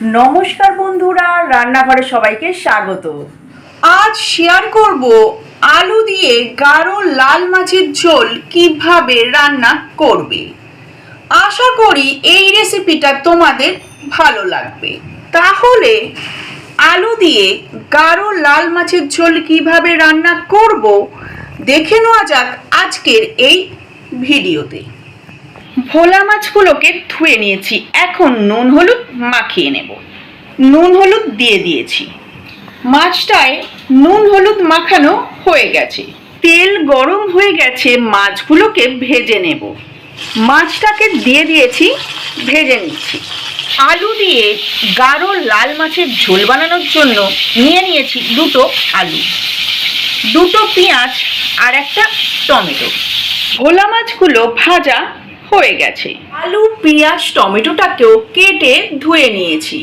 নমস্কার বন্ধুরা, রান্নাঘরে সবাইকে স্বাগত। আজ শেয়ার করব আলু দিয়ে গাঢ় লাল মাছের ঝোল কীভাবে রান্না করবে। আশা করি এই রেসিপিটা তোমাদের ভালো লাগবে। তাহলে আলু দিয়ে গাঢ় লাল মাছের ঝোল কীভাবে রান্না করব, দেখে নেওয়া যাক আজকের এই ভিডিওতে ভোলা মাছগুলোকে ধুয়ে নিয়েছি। এখন নুন হলুদ মাখিয়ে নেব। নুন হলুদ দিয়ে দিয়েছি। মাছটায় নুন হলুদ মাখানো হয়ে গেছে। তেল গরম হয়ে গেছে, মাছগুলোকে ভেজে নেব। মাছটাকে দিয়ে দিয়েছি, ভেজে নিচ্ছি। আলু দিয়ে গাঢ় লাল মাছের ঝোল বানানোর জন্য নিয়ে নিয়েছি দুটো আলু। দুটো পেঁয়াজ আর একটা টমেটো। ভোলা মাছগুলো ভাজা হয়ে গেছে। আলু পেঁয়াজ টমেটোটাকেও কেটে ধুয়ে নিয়েছি।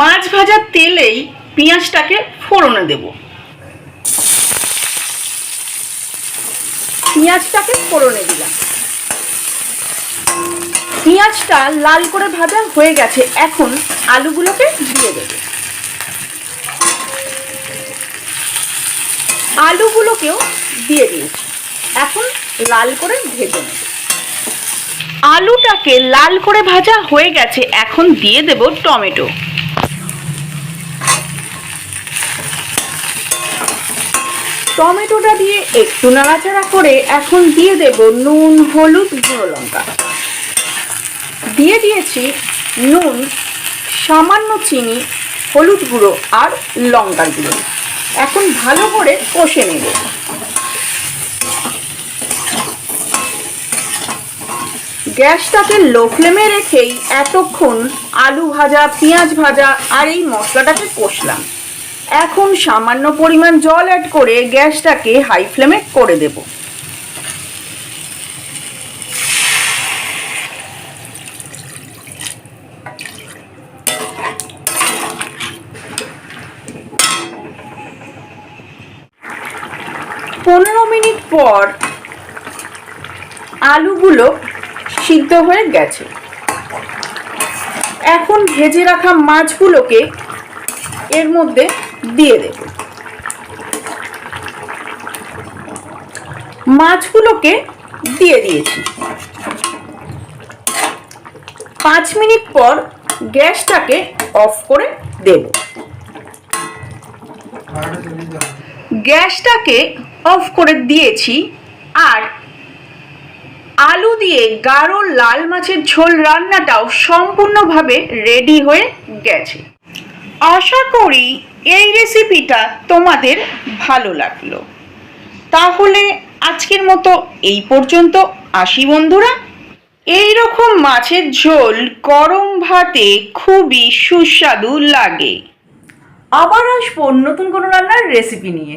মাছ ভাজার তেলেই পেঁয়াজটাকে ফোড়নে দেব। পেঁয়াজটাকে ফোড়নে দিলাম। পেঁয়াজটা লাল করে ভাজা হয়ে গেছে। এখন আলুগুলোকে দিয়ে দেবো। আলুগুলোকেও দিয়ে দিয়েছি। এখন লাল করে ভেজে নেব। আলুটাকে লাল করে ভাজা হয়ে গেছে। এখন দিয়ে দেব টমেটো। টমেটোটা দিয়ে একটু নাড়াচাড়া করে এখন দিয়ে দেব নুন, হলুদ, গুঁড়ো লঙ্কা। দিয়ে দিয়েছি নুন, সামান্য চিনি, হলুদ গুঁড়ো আর লঙ্কার গুঁড়ো। এখন ভালো করে কষে নেব। গ্যাসটাকে লো ফ্লেমে রেখেই এতক্ষণ আলু ভাজা, পেঁয়াজ ভাজা আর এই মশলাটাকে কষলাম। এখন সামান্য পরিমাণ জল অ্যাড করে গ্যাসটাকে হাই ফ্লেমে করে দেব। পনেরো মিনিট পর আলুগুলো সিদ্ধ হয়ে গেছে। এখন ভেজে রাখা মাছগুলোকে এর মধ্যে দিয়ে দেব। মাছগুলোকে দিয়ে দিয়েছি। পাঁচ মিনিট পর গ্যাসটাকে অফ করে দেব। গ্যাসটাকে অফ করে দিয়েছি আর আলু দিয়ে গাঢ় লাল মাছের ঝোল রান্নাটাও সম্পূর্ণভাবে রেডি হয়ে গেছে। আশা করি এই রেসিপিটা তোমাদের ভালো লাগল। তাহলে আজকের মতো এই পর্যন্ত আসি বন্ধুরা। এই রকম মাছের ঝোল গরম ভাতে খুবই সুস্বাদু লাগে। আবার আসব নতুন কোনো রান্নার রেসিপি নিয়ে।